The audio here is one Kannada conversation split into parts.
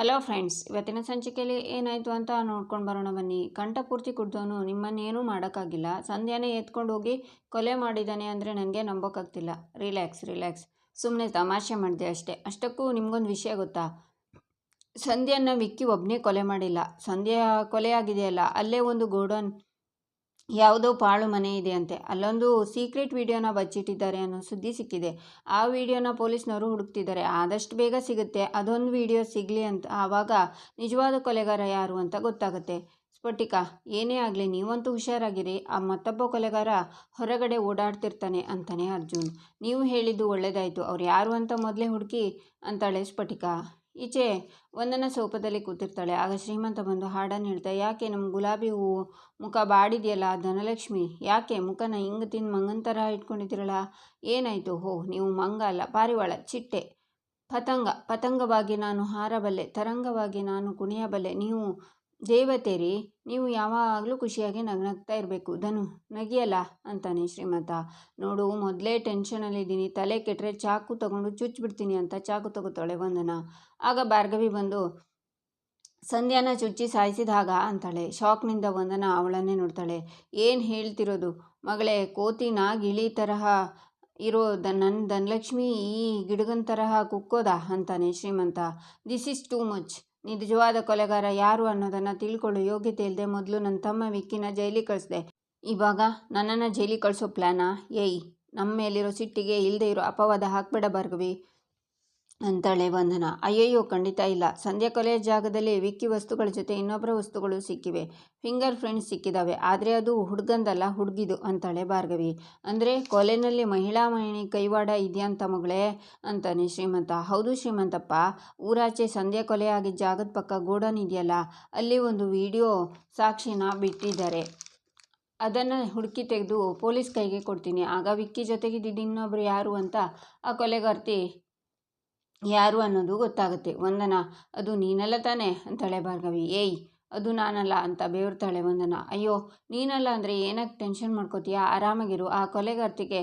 ಹಲೋ ಫ್ರೆಂಡ್ಸ್, ಇವತ್ತಿನ ಸಂಚಿಕೆಯಲ್ಲಿ ಏನಾಯಿತು ಅಂತ ನೋಡ್ಕೊಂಡು ಬರೋಣ ಬನ್ನಿ. ಕಂಠಪೂರ್ತಿ ಕುಡ್ದವನು ನಿಮ್ಮನ್ನೇನೂ ಮಾಡೋಕ್ಕಾಗಿಲ್ಲ. ಸಂಧ್ಯಾನೇ ಎತ್ಕೊಂಡು ಹೋಗಿ ಕೊಲೆ ಮಾಡಿದ್ದಾನೆ ಅಂದರೆ ನನಗೆ ನಂಬೋಕ್ಕಾಗ್ತಿಲ್ಲ ರಿಲ್ಯಾಕ್ಸ್ ರಿಲ್ಯಾಕ್ಸ್. ಸುಮ್ಮನೆ ತಮಾಷೆ ಮಾಡಿದೆ ಅಷ್ಟೇ. ಅಷ್ಟಕ್ಕೂ ನಿಮಗೊಂದು ವಿಷಯ ಗೊತ್ತಾ? ಸಂಧ್ಯಾನ ವಿಕ್ಕಿ ಒಬ್ಬನೇ ಕೊಲೆ ಮಾಡಿಲ್ಲ. ಸಂಧ್ಯಾ ಕೊಲೆ ಆಗಿದೆಯಲ್ಲ, ಅಲ್ಲೇ ಒಂದು ಗೋಡನ್ ಯಾವುದೋ ಪಾಳು ಮನೆ ಇದೆ ಅಂತೆ ಅಲ್ಲೊಂದು ಸೀಕ್ರೆಟ್ ವಿಡಿಯೋನ ಬಚ್ಚಿಟ್ಟಿದ್ದಾರೆ ಅನ್ನೋ ಸುದ್ದಿ ಸಿಕ್ಕಿದೆ. ಆ ವಿಡಿಯೋನ ಪೊಲೀಸ್ನವರು ಹುಡುಕ್ತಿದ್ದಾರೆ. ಆದಷ್ಟು ಬೇಗ ಸಿಗುತ್ತೆ. ಅದೊಂದು ವಿಡಿಯೋ ಸಿಗಲಿ ಅಂತ ಆವಾಗ ನಿಜವಾದ ಕೊಲೆಗಾರ ಯಾರು ಅಂತ ಗೊತ್ತಾಗುತ್ತೆ. ಸ್ಫಟಿಕ, ಏನೇ ಆಗಲಿ ನೀವಂತೂ ಹುಷಾರಾಗಿರಿ. ಆ ಮತ್ತೊಬ್ಬ ಕೊಲೆಗಾರ ಹೊರಗಡೆ ಓಡಾಡ್ತಿರ್ತಾನೆ ಅಂತಾನೆ ಅರ್ಜುನ್. ನೀವು ಹೇಳಿದ್ದು ಒಳ್ಳೇದಾಯಿತು. ಅವ್ರು ಯಾರು ಅಂತ ಮೊದಲೇ ಹುಡುಕಿ ಅಂತಾಳೆ ಸ್ಫಟಿಕ. ಈಚೆ ವಂದನ ಸೋಪದಲ್ಲಿ ಕೂತಿರ್ತಾಳೆ. ಆಗ ಶ್ರೀಮಂತ ಬಂದು, ಹಾಡನ್ನು ಹೇಳ್ತಾ, ಯಾಕೆ ನಮ್ಮ ಗುಲಾಬಿ ಹೂವು ಮುಖ ಬಾಡಿದೆಯಲ್ಲ ಧನಲಕ್ಷ್ಮಿ? ಯಾಕೆ ಮುಖನ ಹಿಂಗೆ ತಿಂದು ಮಂಗನ ಥರ ಇಟ್ಕೊಂಡಿದ್ದೀರಲ್ಲ? ಏನಾಯಿತು? ಹೋ, ನೀವು ಮಂಗ ಅಲ್ಲ, ಪಾರಿವಾಳ, ಚಿಟ್ಟೆ. ಪತಂಗ, ಪತಂಗವಾಗಿ ನಾನು ಹಾರಬಲ್ಲೆ, ತರಂಗವಾಗಿ ನಾನು ಕುಣಿಯಬಲ್ಲೆ, ನೀವು ದೇವತೆ ರೀ ನೀವು ಯಾವಾಗಲೂ ಖುಷಿಯಾಗಿ ನಗ್ನಗ್ತಾ ಇರಬೇಕು. ಧನು, ನಗಿಯಲ್ಲ ಅಂತಾನೆ ಶ್ರೀಮಂತ. ನೋಡು, ಮೊದಲೇ ಟೆನ್ಷನಲ್ಲಿದ್ದೀನಿ ತಲೆ ಕೆಟ್ಟರೆ ಚಾಕು ತಗೊಂಡು ಚುಚ್ಚಿಬಿಡ್ತೀನಿ ಅಂತ ಚಾಕು ತಗೋತಾಳೆ ವಂದನ. ಆಗ ಭಾರ್ಗವಿ ಬಂದು, ಸಂಧ್ಯಾನ ಚುಚ್ಚಿ ಸಾಯಿಸಿದಾಗ ಅಂತಾಳೆ. ಶಾಕ್ನಿಂದ ವಂದನ ಅವಳನ್ನೇ ನೋಡ್ತಾಳೆ. ಏನು ಹೇಳ್ತಿರೋದು? ಮಗಳೇ ಕೋತಿನ ಗಿಳಿ ತರಹ ಇರೋ ದ ನನ್ನ ಧನಲಕ್ಷ್ಮಿ ಈ ಗಿಡಗನ್ ತರಹ ಕುಕ್ಕೋದ ಅಂತಾನೆ ಶ್ರೀಮಂತ. ದಿಸ್ ಇಸ್ ಟೂ ಮಚ್ ನಿಜವಾದ ಕೊಲೆಗಾರ ಯಾರು ಅನ್ನೋದನ್ನು ತಿಳ್ಕೊಳ್ಳೋ ಯೋಗ್ಯತೆ ಇಲ್ಲದೆ ಮೊದಲು ನನ್ನ ತಮ್ಮ ವಿಕ್ಕಿನ ಜೈಲಿಗೆ ಕಳಿಸ್ದೆ. ಇವಾಗ ನನ್ನನ್ನು ಜೈಲಿಗೆ ಕಳಿಸೋ ಪ್ಲ್ಯಾನಾ ಏಯ್ ನಮ್ಮ ಮೇಲಿರೋ ಸಿಟ್ಟಿಗೆ ಇಲ್ಲದೆ ಇರೋ ಅಪವಾದ ಹಾಕ್ಬೇಡ ಭಾರ್ಗವಿ. ಅಂತಾಳೆ ವಂದನ. ಅಯ್ಯಯ್ಯೋ, ಖಂಡಿತ ಇಲ್ಲ. ಸಂಧ್ಯಾ ಕೊಲೆಯ ಜಾಗದಲ್ಲಿ ವಿಕ್ಕಿ ವಸ್ತುಗಳ ಜೊತೆ ಇನ್ನೊಬ್ಬರ ವಸ್ತುಗಳು ಸಿಕ್ಕಿವೆ. ಫಿಂಗರ್ ಪ್ರಿಂಟ್ಸ್ ಸಿಕ್ಕಿದ್ದಾವೆ ಆದರೆ ಅದು ಹುಡುಗಂದಲ್ಲ, ಹುಡುಗಿದು, ಅಂತಾಳೆ ಭಾರ್ಗವಿ. ಅಂದರೆ ಕೊಲೆನಲ್ಲಿ ಮಹಿಳಾ ಮಹಿಣಿ ಕೈವಾಡ ಇದೆಯಂತ ಮಗಳೇ ಅಂತಾನೆ ಶ್ರೀಮಂತ. ಹೌದು ಶ್ರೀಮಂತಪ್ಪ, ಊರಾಚೆ ಸಂಧ್ಯಾ ಕೊಲೆ ಆಗಿದ್ದ ಜಾಗದ ಪಕ್ಕ ಗೋಡನ್ ಇದೆಯಲ್ಲ, ಅಲ್ಲಿ ಒಂದು ವಿಡಿಯೋ ಸಾಕ್ಷಿನ ಬಿಟ್ಟಿದ್ದಾರೆ. ಅದನ್ನು ಹುಡುಕಿ ತೆಗೆದು ಪೊಲೀಸ್ ಕೈಗೆ ಕೊಡ್ತೀನಿ. ಆಗ ವಿಕ್ಕಿ ಜೊತೆಗಿದ್ದಿದ್ದು ಇನ್ನೊಬ್ರು ಯಾರು ಅಂತ ಆ ಕೊಲೆಗಾರ್ತಿ ಯಾರು ಅನ್ನೋದು ಗೊತ್ತಾಗುತ್ತೆ. ವಂದನ ಅದು ನೀನಲ್ಲ ತಾನೇ? ಅಂತಾಳೆ ಭಾರ್ಗವಿ. ಏಯ್ ಅದು ನಾನಲ್ಲ ಅಂತ ಬೇವ್ರ್ತಾಳೆ ವಂದನ. ಅಯ್ಯೋ, ನೀನಲ್ಲ ಅಂದರೆ ಏನಕ್ಕೆ ಟೆನ್ಷನ್ ಮಾಡ್ಕೋತೀಯಾ? ಆರಾಮಾಗಿರು. ಆ ಕೊಲೆಗಾರ್ತಿಗೆ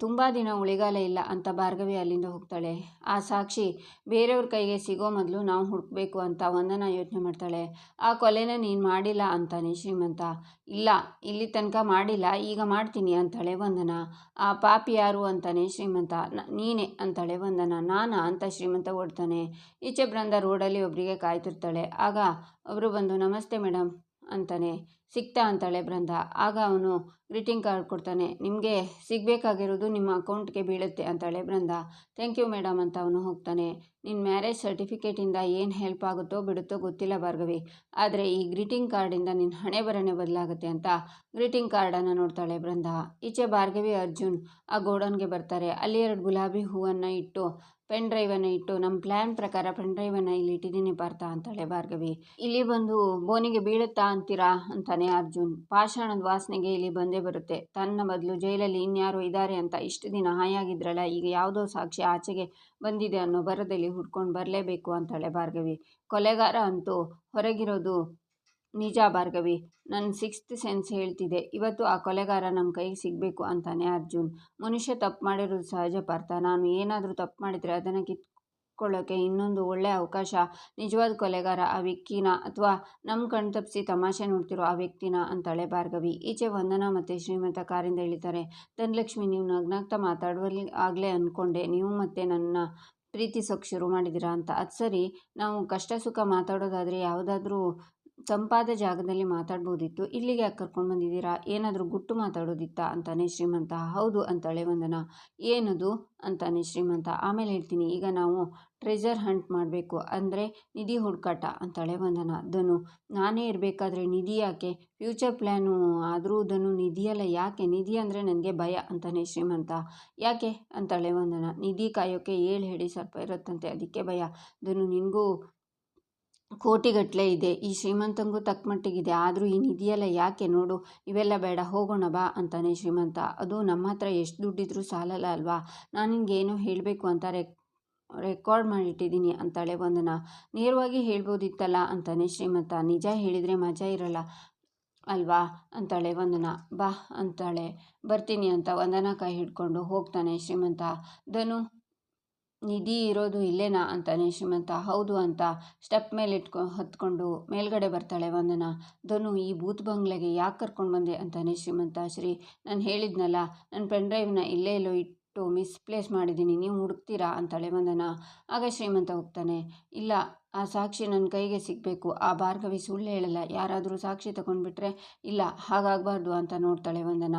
ತುಂಬ ದಿನ ಉಳಿಗಾಲ ಇಲ್ಲ ಅಂತ ಭಾರ್ಗವಿ ಅಲ್ಲಿಂದ ಹೋಗ್ತಾಳೆ. ಆ ಸಾಕ್ಷಿ, ಬೇರೆಯವ್ರ ಕೈಗೆ ಸಿಗೋ ಮೊದಲು ನಾವು ಹುಡುಕ್ಬೇಕು ಅಂತ ವಂದನ ಯೋಚನೆ ಮಾಡ್ತಾಳೆ. ಆ ಕೊಲೆನ ನೀನು ಮಾಡಿಲ್ಲ ಅಂತಾನೆ ಶ್ರೀಮಂತ. ಇಲ್ಲ, ಇಲ್ಲಿ ತನಕ ಮಾಡಿಲ್ಲ, ಈಗ ಮಾಡ್ತೀನಿ ಅಂತಾಳೆ ವಂದನ. ಆ ಪಾಪಿ ಯಾರು? ಅಂತಾನೆ ಶ್ರೀಮಂತ. ನೀನೇ ಅಂತಾಳೆ ವಂದನ. ನಾನಾ? ಅಂತ ಶ್ರೀಮಂತ ಓಡ್ತಾನೆ. ಈಚೆ ಬ್ರಂದ ರೋಡಲ್ಲಿ ಒಬ್ಬರಿಗೆ ಕಾಯ್ತಿರ್ತಾಳೆ. ಆಗ ಅವರು ಬಂದು, ನಮಸ್ತೆ ಮೇಡಮ್ ಅಂತಾನೆ. ಸಿಗ್ತಾ ಅಂತಾಳೆ ಬೃಂದ. ಆಗ ಅವನು, ಗ್ರೀಟಿಂಗ್ ಕಾರ್ಡ್ ಕೊಡ್ತಾನೆ. ನಿಮಗೆ ಸಿಗಬೇಕಾಗಿರೋದು ನಿಮ್ಮ ಅಕೌಂಟ್ಗೆ ಬೀಳುತ್ತೆ ಅಂತಾಳೆ ಬೃಂದ. ಥ್ಯಾಂಕ್ ಯು ಮೇಡಮ್ ಅಂತ ಅವನು ಹೋಗ್ತಾನೆ. ನಿನ್ನ ಮ್ಯಾರೇಜ್ ಸರ್ಟಿಫಿಕೇಟಿಂದ ಏನು ಹೆಲ್ಪ್ ಆಗುತ್ತೋ ಬಿಡುತ್ತೋ ಗೊತ್ತಿಲ್ಲ ಭಾರ್ಗವಿ. ಆದರೆ ಈ ಗ್ರೀಟಿಂಗ್ ಕಾರ್ಡಿಂದ ನಿನ್ನ ಹಣೆ ಬರನೆ ಬದಲಾಗುತ್ತೆ ಅಂತ ಗ್ರೀಟಿಂಗ್ ಕಾರ್ಡನ್ನು ನೋಡ್ತಾಳೆ ಬೃಂದ. ಈಚೆ ಭಾರ್ಗವಿ ಅರ್ಜುನ್ ಆ ಗೋಡನ್ಗೆ ಬರ್ತಾರೆ. ಅಲ್ಲಿ ಎರಡು ಗುಲಾಬಿ ಹೂವನ್ನು ಇಟ್ಟು ಪೆನ್ ಡ್ರೈವನ್ನು ಇಟ್ಟು ನಮ್ಮ ಪ್ಲ್ಯಾನ್ ಪ್ರಕಾರ ಪೆನ್ ಡ್ರೈವನ್ನು ಇಲ್ಲಿ ಇಟ್ಟಿದ್ದೀನಿ ಪಾರ್ಥ ಅಂತಾಳೆ ಭಾರ್ಗವಿ. ಇಲ್ಲಿ ಬಂದು, ಬೋನಿಗೆ ಬೀಳುತ್ತಾ ಅಂತೀರಾ? ಅಂತಾನೆ ಅರ್ಜುನ್. ಪಾಷಾಣದ ವಾಸನೆಗೆ ಇಲ್ಲಿ ಬಂದೇ ಬರುತ್ತೆ. ತನ್ನ ಬದಲು ಜೈಲಲ್ಲಿ ಇನ್ಯಾರು ಇದ್ದಾರೆ ಅಂತ ಇಷ್ಟು ದಿನ ಹಾಯಾಗಿದ್ರಲ್ಲ, ಈಗ ಯಾವುದೋ ಸಾಕ್ಷಿ ಆಚೆಗೆ ಬಂದಿದೆ ಅನ್ನೋ ಬರದಲ್ಲಿ ಹುಡ್ಕೊಂಡು ಬರಲೇಬೇಕು ಅಂತಾಳೆ ಭಾರ್ಗವಿ. ಕೊಲೆಗಾರ ಅಂತೂ ಹೊರಗಿರೋದು ನಿಜ ಭಾರ್ಗವಿ ನನ್ನ ಸಿಕ್ಸ್ತ್ ಸೆನ್ಸ್ ಹೇಳ್ತಿದೆ. ಇವತ್ತು ಆ ಕೊಲೆಗಾರ ನಮ್ಮ ಕೈಗೆ ಸಿಗಬೇಕು ಅಂತಾನೆ ಅರ್ಜುನ್. ಮನುಷ್ಯ ತಪ್ಪು ಮಾಡಿರೋದು ಸಹಜ ಪಾರ್ಥ. ನಾನು ಏನಾದರೂ ತಪ್ಪು ಮಾಡಿದರೆ ಅದನ್ನು ಕಿತ್ಕೊಳ್ಳೋಕ್ಕೆ ಇನ್ನೊಂದು ಒಳ್ಳೆಯ ಅವಕಾಶ. ನಿಜವಾದ ಕೊಲೆಗಾರ ಆ ವ್ಯಕ್ತಿನ ಅಥವಾ ನಮ್ಮ ಕಣ್ ತಪ್ಪಿಸಿ ತಮಾಷೆ ನೋಡ್ತಿರೋ ಆ ವ್ಯಕ್ತಿನ ಅಂತಾಳೆ ಭಾರ್ಗವಿ. ಈಚೆ ವಂದನಾ ಮತ್ತು ಶ್ರೀಮಂತ ಕಾರಿಂದ ಇಳಿತಾರೆ. ಧನಲಕ್ಷ್ಮಿ, ನೀವು ನಗ್ನಾಗ್ತಾ ಮಾತಾಡುವಲ್ಲಿ ಆಗಲೇ ಅಂದ್ಕೊಂಡೆ ನೀವು ಮತ್ತೆ ನನ್ನ ಪ್ರೀತಿಸೋಕೆ ಶುರು ಮಾಡಿದ್ದೀರಾ ಅಂತ. ಅದು ಸರಿ, ನಾವು ಕಷ್ಟ ಸುಖ ಮಾತಾಡೋದಾದರೆ ಯಾವುದಾದ್ರೂ ತಂಪಾದ ಜಾಗದಲ್ಲಿ ಮಾತಾಡ್ಬೋದಿತ್ತು. ಇಲ್ಲಿಗೆ ಯಾಕೆ ಕರ್ಕೊಂಡು ಬಂದಿದ್ದೀರಾ? ಏನಾದರೂ ಗುಟ್ಟು ಮಾತಾಡೋದಿತ್ತಾ? ಅಂತಾನೆ ಶ್ರೀಮಂತ. ಹೌದು ಅಂತಾಳೆ ವಂದನ. ಏನದು? ಅಂತಾನೆ ಶ್ರೀಮಂತ. ಆಮೇಲೆ ಹೇಳ್ತೀನಿ. ಈಗ ನಾವು ಟ್ರೆಜರ್ ಹಂಟ್ ಮಾಡಬೇಕು. ಅಂದರೆ ನಿಧಿ ಹುಡುಕಾಟ, ಅಂತಾಳೆ ವಂದನ. ಧನು, ನಾನೇ ಇರಬೇಕಾದ್ರೆ ನಿಧಿ ಯಾಕೆ? ಫ್ಯೂಚರ್ ಪ್ಲ್ಯಾನು ಆದರೂ ಧನು ನಿಧಿಯಲ್ಲ ಯಾಕೆ? ನಿಧಿ ಅಂದರೆ ನನಗೆ ಭಯ, ಅಂತಾನೆ ಶ್ರೀಮಂತ. ಯಾಕೆ? ಅಂತಾಳೆ ವಂದನ. ನಿಧಿ ಕಾಯೋಕ್ಕೆ ಏಳು ಹೇಳಿ ಸ್ವಲ್ಪ ಇರುತ್ತಂತೆ. ಅದಕ್ಕೆ ಭಯ. ಧನು, ನಿನಗೂ ಕೋಟಿಗಟ್ಟಲೆ ಇದೆ. ಈ ಶ್ರೀಮಂತಂಗೂ ತಕ್ಕ ಮಟ್ಟಿಗಿದೆ. ಆದರೂ ಈ ನಿಧಿಯೆಲ್ಲ ಯಾಕೆ? ನೋಡು, ಇವೆಲ್ಲ ಬೇಡ, ಹೋಗೋಣ ಬಾ ಅಂತಾನೆ ಶ್ರೀಮಂತ. ಅದು ನಮ್ಮ ಹತ್ರ ಎಷ್ಟು ದುಡ್ಡಿದ್ರೂ ಸಾಲಲ್ಲ ಅಲ್ವಾ? ನಾನು ನಿನಗೇನೋ ಹೇಳಬೇಕು ಅಂತ ರೆಕ್, ರೆಕಾರ್ಡ್ ಮಾಡಿಟ್ಟಿದ್ದೀನಿ ಅಂತಾಳೆ ವಂದನ. ನೇರವಾಗಿ ಹೇಳ್ಬೋದಿತ್ತಲ್ಲ ಅಂತಾನೆ ಶ್ರೀಮಂತ. ನಿಜ ಹೇಳಿದರೆ ಮಜಾ ಇರಲ್ಲ ಅಲ್ವಾ? ಅಂತಾಳೆ ವಂದನ. ಬಾ ಅಂತಾಳೆ. ಬರ್ತೀನಿ ಅಂತ ವಂದನಾ ಕೈ ಹಿಡ್ಕೊಂಡು ಹೋಗ್ತಾನೆ ಶ್ರೀಮಂತ. ಧನು ನಿಧಿ ಇರೋದು ಇಲ್ಲೇನಾ ಅಂತಾನೆ ಶ್ರೀಮಂತ. ಹೌದು ಅಂತ ಸ್ಟೆಪ್ ಮೇಲೆ ಇಟ್ಕೊ, ಹತ್ಕೊಂಡು ಮೇಲ್ಗಡೆ ಬರ್ತಾಳೆ ವಂದನ. ಧನು ಈ ಬೂತ್ ಬಂಗ್ಲೆಗೆ ಯಾಕೆ ಕರ್ಕೊಂಡು ಬಂದೆ ಅಂತಾನೆ ಶ್ರೀಮಂತ. ಶ್ರೀ, ನಾನು ಹೇಳಿದ್ನಲ್ಲ ನನ್ನ ಪೆನ್ ಡ್ರೈವ್ನ ಇಲ್ಲೇ ಇಲ್ಲೋ ಇಟ್ಟು ಮಿಸ್ಪ್ಲೇಸ್ ಮಾಡಿದ್ದೀನಿ, ನೀವು ಹುಡುಕ್ತೀರಾ ಅಂತಾಳೆ ವಂದನ. ಆಗ ಶ್ರೀಮಂತ ಹೋಗ್ತಾನೆ. ಇಲ್ಲ ಆ ಸಾಕ್ಷಿ ನನ್ನ ಕೈಗೆ ಸಿಗಬೇಕು. ಆ ಭಾರ್ಗವಿ ಸುಳ್ಳು ಹೇಳಲ್ಲ. ಯಾರಾದರೂ ಸಾಕ್ಷಿ ತಗೊಂಡ್ಬಿಟ್ರೆ ಇಲ್ಲ, ಹಾಗಾಗಬಾರ್ದು ಅಂತ ನೋಡ್ತಾಳೆ ವಂದನ.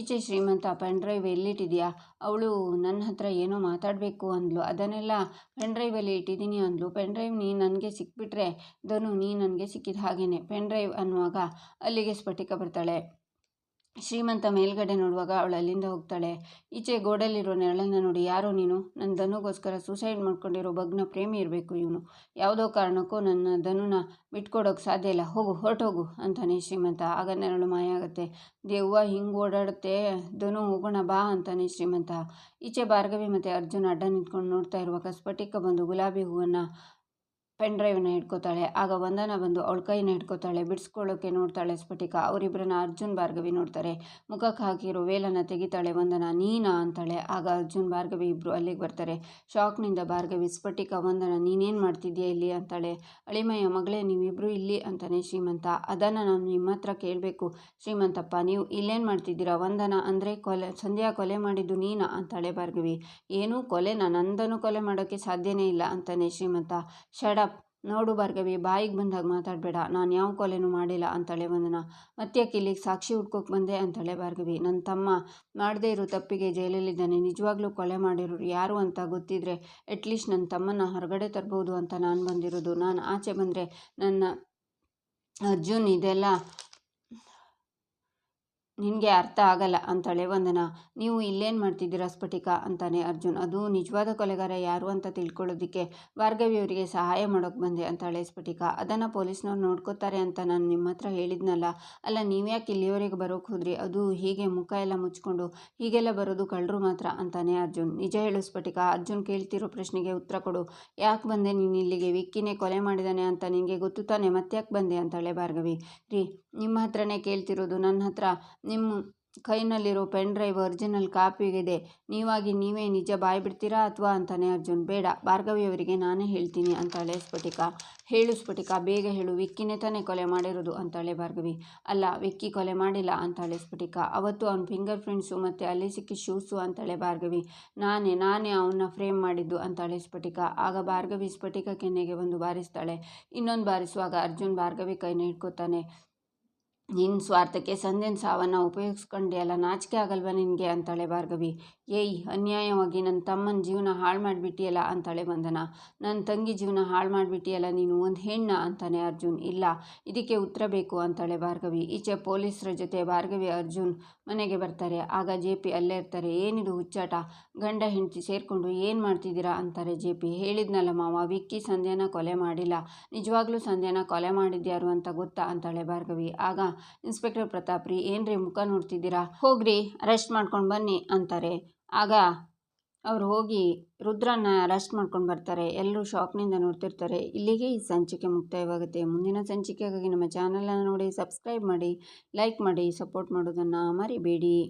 ಈಚೆ ಶ್ರೀಮಂತ ಪೆನ್ ಡ್ರೈವ್ ಎಲ್ಲಿಟ್ಟಿದೆಯಾ? ಅವಳು ನನ್ನ ಹತ್ರ ಏನೋ ಮಾತಾಡಬೇಕು ಅಂದ್ಲು. ಅದನ್ನೆಲ್ಲ ಪೆನ್ ಡ್ರೈವಲ್ಲಿ ಇಟ್ಟಿದ್ದೀನಿ ಅಂದ್ಲು. ಪೆನ್ ಡ್ರೈವ್ ನೀ ನನಗೆ ಸಿಕ್ಬಿಟ್ರೆ ಧನು ನೀ ನನಗೆ ಸಿಕ್ಕಿದ ಹಾಗೇನೆ. ಪೆನ್ ಡ್ರೈವ್ ಅನ್ನುವಾಗ ಅಲ್ಲಿಗೆ ಸ್ಫಟಿಕ ಬರ್ತಾಳೆ. ಶ್ರೀಮಂತ ಮೇಲ್ಗಡೆ ನೋಡುವಾಗ ಅವಳು ಅಲ್ಲಿಂದ ಹೋಗ್ತಾಳೆ. ಈಚೆ ಗೋಡಲ್ಲಿರೋ ನೆರಳನ್ನು ನೋಡಿ, ಯಾರೋ ನೀನು? ನನ್ನ ಧನುಗೋಸ್ಕರ ಸೂಸೈಡ್ ಮಾಡ್ಕೊಂಡಿರೋ ಭಗ್ನ ಪ್ರೇಮಿ ಇರಬೇಕು ಇವನು. ಯಾವುದೋ ಕಾರಣಕ್ಕೂ ನನ್ನ ಧನುನ ಬಿಟ್ಕೊಡೋಕೆ ಸಾಧ್ಯ ಇಲ್ಲ. ಹೋಗು, ಹೊರಟೋಗು, ಅಂತಾನೆ ಶ್ರೀಮಂತ. ಆಗ ನೆರಳು ಮಾಯ ಆಗುತ್ತೆ ದೆವ್ವ, ಹಿಂಗೆ ಓಡಾಡುತ್ತೆ. ಧನು, ಹೋಗೋಣ ಬಾ, ಅಂತಾನೆ ಶ್ರೀಮಂತ. ಈಚೆ ಭಾರ್ಗವಿ ಮತ್ತು ಅರ್ಜುನ ಅಡ್ಡ ನಿಂತ್ಕೊಂಡು ನೋಡ್ತಾ ಇರುವಾಗ ಸ್ಫಟಿಕ ಬಂದು ಗುಲಾಬಿ ಹೂವನ್ನು ಪೆನ್ ಡ್ರೈವ್ನ ಇಟ್ಕೋತಾಳೆ ಆಗ ವಂದನ ಬಂದು ಅವಳ ಕೈನ ಇಟ್ಕೋತಾಳೆ ಬಿಡಿಸ್ಕೊಳ್ಳೋಕೆ ನೋಡ್ತಾಳೆ ಸ್ಫಟಿಕ. ಅವರಿಬ್ಬರನ್ನ ಅರ್ಜುನ್ ಭಾರ್ಗವಿ ನೋಡ್ತಾರೆ. ಮುಖಕ್ಕೆ ಹಾಕಿರೋ ವೇಲನ್ನು ತೆಗಿತಾಳೆ ವಂದನ. ನೀನಾ ಅಂತಾಳೆ. ಆಗ ಅರ್ಜುನ್ ಭಾರ್ಗವಿ ಇಬ್ಬರು ಅಲ್ಲಿಗೆ ಬರ್ತಾರೆ. ಶಾಕ್ನಿಂದ ಭಾರ್ಗವಿ, ಸ್ಫಟಿಕ, ವಂದನ, ನೀನೇನು ಮಾಡ್ತಿದ್ಯಾ ಇಲ್ಲಿ ಅಂತಾಳೆ. ಅಳಿಮಯ್ಯ, ಮಗಳೇ ನೀವಿಬ್ಬರು ಇಲ್ಲಿ ಅಂತಾನೆ ಶ್ರೀಮಂತ. ಅದನ್ನು ನಾನು ನಿಮ್ಮ ಹತ್ರ ಕೇಳಬೇಕು. ಶ್ರೀಮಂತಪ್ಪ, ನೀವು ಇಲ್ಲೇನು ಮಾಡ್ತಿದ್ದೀರಾ? ವಂದನ ಅಂದರೆ ಕೊಲೆ, ಸಂಧ್ಯಾ ಕೊಲೆ ಮಾಡಿದ್ದು ನೀನಾ ಅಂತಾಳೆ ಭಾರ್ಗವಿ. ಏನೂ ಕೊಲೆ ನಂದನು ಕೊಲೆ ಮಾಡೋಕ್ಕೆ ಸಾಧ್ಯನೇ ಇಲ್ಲ ಅಂತಾನೆ ಶ್ರೀಮಂತ. ಶಡಪ್ ನೋಡು ಭಾರ್ಗವಿ, ಬಾಯಿಗೆ ಬಂದಾಗ ಮಾತಾಡಬೇಡ. ನಾನು ಯಾವ ಕೊಲೆನೂ ಮಾಡಿಲ್ಲ ಅಂತಾಳೆ ವಂದನ. ಮತ್ತ್ಯಾಕೆ ಇಲ್ಲಿಗೆ ಸಾಕ್ಷಿ ಹುಡ್ಕೋಕೆ ಬಂದೆ ಅಂತಾಳೆ ಭಾರ್ಗವಿ. ನನ್ನ ತಮ್ಮ ಮಾಡದೇ ಇರೋ ತಪ್ಪಿಗೆ ಜೈಲಲ್ಲಿದ್ದಾನೆ. ನಿಜವಾಗ್ಲೂ ಕೊಲೆ ಮಾಡಿರೋರು ಯಾರು ಅಂತ ಗೊತ್ತಿದ್ರೆ ಅಟ್ಲೀಸ್ಟ್ ನನ್ನ ತಮ್ಮನ ಹೊರಗಡೆ ತರ್ಬೋದು ಅಂತ ನಾನು ಬಂದಿರೋದು. ನಾನು ಆಚೆ ಬಂದರೆ ನನ್ನ ಅರ್ಜುನ್ ಇದೆಲ್ಲ ನಿನಗೆ ಅರ್ಥ ಆಗಲ್ಲ ಅಂತಾಳೆ ವಂದನ. ನೀವು ಇಲ್ಲೇನು ಮಾಡ್ತಿದ್ದೀರಾ ಸ್ಫಟಿಕ? ಅಂತಾನೆ ಅರ್ಜುನ್. ಅದು ನಿಜವಾದ ಕೊಲೆಗಾರ ಯಾರು ಅಂತ ತಿಳ್ಕೊಳ್ಳೋದಕ್ಕೆ ಭಾರ್ಗವಿಯವರಿಗೆ ಸಹಾಯ ಮಾಡೋಕ್ಕೆ ಬಂದೆ ಅಂತಾಳೆ ಸ್ಫಟಿಕ. ಅದನ್ನು ಪೊಲೀಸ್ನವ್ರು ನೋಡ್ಕೋತಾರೆ ಅಂತ ನಾನು ನಿಮ್ಮ ಹತ್ರ ಹೇಳಿದ್ನಲ್ಲ. ಅಲ್ಲ ನೀವ್ಯಾಕೆ ಇಲ್ಲಿಯವರೆಗೆ ಬರೋಕ್ಕೆ ಹೋದ್ರಿ? ಅದು ಹೀಗೆ ಮುಖ ಎಲ್ಲ ಮುಚ್ಕೊಂಡು ಹೀಗೆಲ್ಲ ಬರೋದು ಕಳ್ಳರು ಮಾತ್ರ ಅಂತಾನೆ ಅರ್ಜುನ್. ನಿಜ ಹೇಳು ಸ್ಫಟಿಕ, ಅರ್ಜುನ್ ಕೇಳ್ತಿರೋ ಪ್ರಶ್ನೆಗೆ ಉತ್ತರ ಕೊಡು. ಯಾಕೆ ಬಂದೆ ನೀನು ಇಲ್ಲಿಗೆ? ವಿಕ್ಕಿನೇ ಕೊಲೆ ಮಾಡಿದಾನೆ ಅಂತ ನಿನಗೆ ಗೊತ್ತು ತಾನೆ? ಮತ್ತೆ ಯಾಕೆ ಬಂದೆ ಅಂತಾಳೆ ಭಾರ್ಗವಿ. ರೀ, ನಿಮ್ಮ ಹತ್ರನೇ ಕೇಳ್ತಿರೋದು ನನ್ನ ಹತ್ರ. ನಿಮ್ಮ ಕೈನಲ್ಲಿರೋ ಪೆನ್ ಡ್ರೈವ್ ಒರಿಜಿನಲ್ ಕಾಪಿಗಿದೆ. ನೀವಾಗಿ ನೀವೇ ನಿಜ ಬಾಯ್ಬಿಡ್ತೀರಾ ಅಥವಾ ಅಂತಾನೆ ಅರ್ಜುನ್? ಬೇಡ ಭಾರ್ಗವಿಯವರಿಗೆ ನಾನೇ ಹೇಳ್ತೀನಿ ಅಂತಾಳೆ ಸ್ಫಟಿಕ. ಹೇಳು ಸ್ಫಟಿಕ, ಬೇಗ ಹೇಳು, ವಿಕ್ಕಿನೇ ತಾನೇ ಕೊಲೆ ಮಾಡಿರೋದು ಅಂತಾಳೆ ಭಾರ್ಗವಿ. ಅಲ್ಲ, ವಿಕ್ಕಿ ಕೊಲೆ ಮಾಡಿಲ್ಲ ಅಂತಾಳೆ ಸ್ಫಟಿಕ. ಅವತ್ತು ಅವನ ಫಿಂಗರ್ ಪ್ರಿಂಟ್ಸು ಮತ್ತು ಅಲ್ಲಿ ಸಿಕ್ಕಿ ಶೂಸು ಅಂತಾಳೆ ಭಾರ್ಗವಿ. ನಾನೇ ನಾನೇ ಅವನ್ನ ಫ್ರೇಮ್ ಮಾಡಿದ್ದು ಅಂತಾಳೆ ಸ್ಫಟಿಕ. ಆಗ ಭಾರ್ಗವಿ ಸ್ಫಟಿಕ ಕೆನ್ನೆಗೆ ಒಂದು ಬಾರಿಸ್ತಾಳೆ. ಇನ್ನೊಂದು ಬಾರಿಸುವಾಗ ಅರ್ಜುನ್ ಭಾರ್ಗವಿ ಕೈನ ಹಿಡ್ಕೋತಾನೆ. ನಿನ್ನ ಸ್ವಾರ್ಥಕ್ಕೆ ಸಂಧ್ಯನ ಸಾವನ್ನು ಉಪಯೋಗಿಸ್ಕೊಂಡ್ಯಲ್ಲ, ನಾಚಿಕೆ ಆಗಲ್ವಾ ನಿನಗೆ? ಅಂತಾಳೆ ಭಾರ್ಗವಿ. ಏಯ್, ಅನ್ಯಾಯವಾಗಿ ನನ್ನ ತಮ್ಮನ ಜೀವನ ಹಾಳು ಮಾಡಿಬಿಟ್ಟಿಯಲ್ಲ, ಅಂತಾಳೆ ವಂದನ ನನ್ನ ತಂಗಿ ಜೀವನ ಹಾಳು ಮಾಡಿಬಿಟ್ಟಿಯಲ್ಲ ನೀನು, ಒಂದು ಹೆಣ್ಣ? ಅಂತಾನೆ ಅರ್ಜುನ್. ಇಲ್ಲ, ಇದಕ್ಕೆ ಉತ್ತರ ಬೇಕು, ಅಂತಾಳೆ ಭಾರ್ಗವಿ. ಈಚೆ ಪೊಲೀಸರ ಜೊತೆ ಭಾರ್ಗವಿ, ಅರ್ಜುನ್ ಮನೆಗೆ ಬರ್ತಾರೆ. ಆಗ ಜೆ ಪಿ ಅಲ್ಲೇ ಇರ್ತಾರೆ. ಏನಿದು ಹುಚ್ಚಾಟ? ಗಂಡ, ಹೆಂಡತಿ ಸೇರಿಕೊಂಡು ಏನು ಮಾಡ್ತಿದ್ದೀರಾ? ಅಂತಾರೆ ಜೆ ಪಿ. ಹೇಳಿದ್ನಲ್ಲ ಮಾವ, ವಿಕ್ಕಿ ಸಂಧ್ಯಾನ ಕೊಲೆ ಮಾಡಿಲ್ಲ. ನಿಜವಾಗ್ಲೂ ಸಂಧ್ಯಾನ ಕೊಲೆ ಮಾಡಿದ್ಯಾರು ಅಂತ ಗೊತ್ತಾ? ಅಂತಾಳೆ ಭಾರ್ಗವಿ. ಆಗ ಇನ್ಸ್ಪೆಕ್ಟರ್ ಪ್ರತಾಪ್ ರೀ ಏನ್ರಿ ಮುಖ ನೋಡ್ತಿದ್ದೀರಾ? ಹೋಗ್ರಿ, ಅರೆಸ್ಟ್ ಮಾಡ್ಕೊಂಡು ಬನ್ನಿ ಅಂತಾರೆ. ಆಗ ಅವ್ರು ಹೋಗಿ ರುದ್ರನ್ನ ಅರೆಸ್ಟ್ ಮಾಡ್ಕೊಂಡು ಬರ್ತಾರೆ. ಎಲ್ಲರೂ ಶಾಕ್ನಿಂದ ನೋಡ್ತಿರ್ತಾರೆ. ಇಲ್ಲಿಗೆ ಈ ಸಂಚಿಕೆ ಮುಕ್ತಾಯವಾಗುತ್ತೆ. ಮುಂದಿನ ಸಂಚಿಕೆಗಾಗಿ ನಮ್ಮ ಚಾನಲನ್ನು ನೋಡಿ, ಸಬ್ಸ್ಕ್ರೈಬ್ ಮಾಡಿ, ಲೈಕ್ ಮಾಡಿ, ಸಪೋರ್ಟ್ ಮಾಡೋದನ್ನು ಮರಿಬೇಡಿ.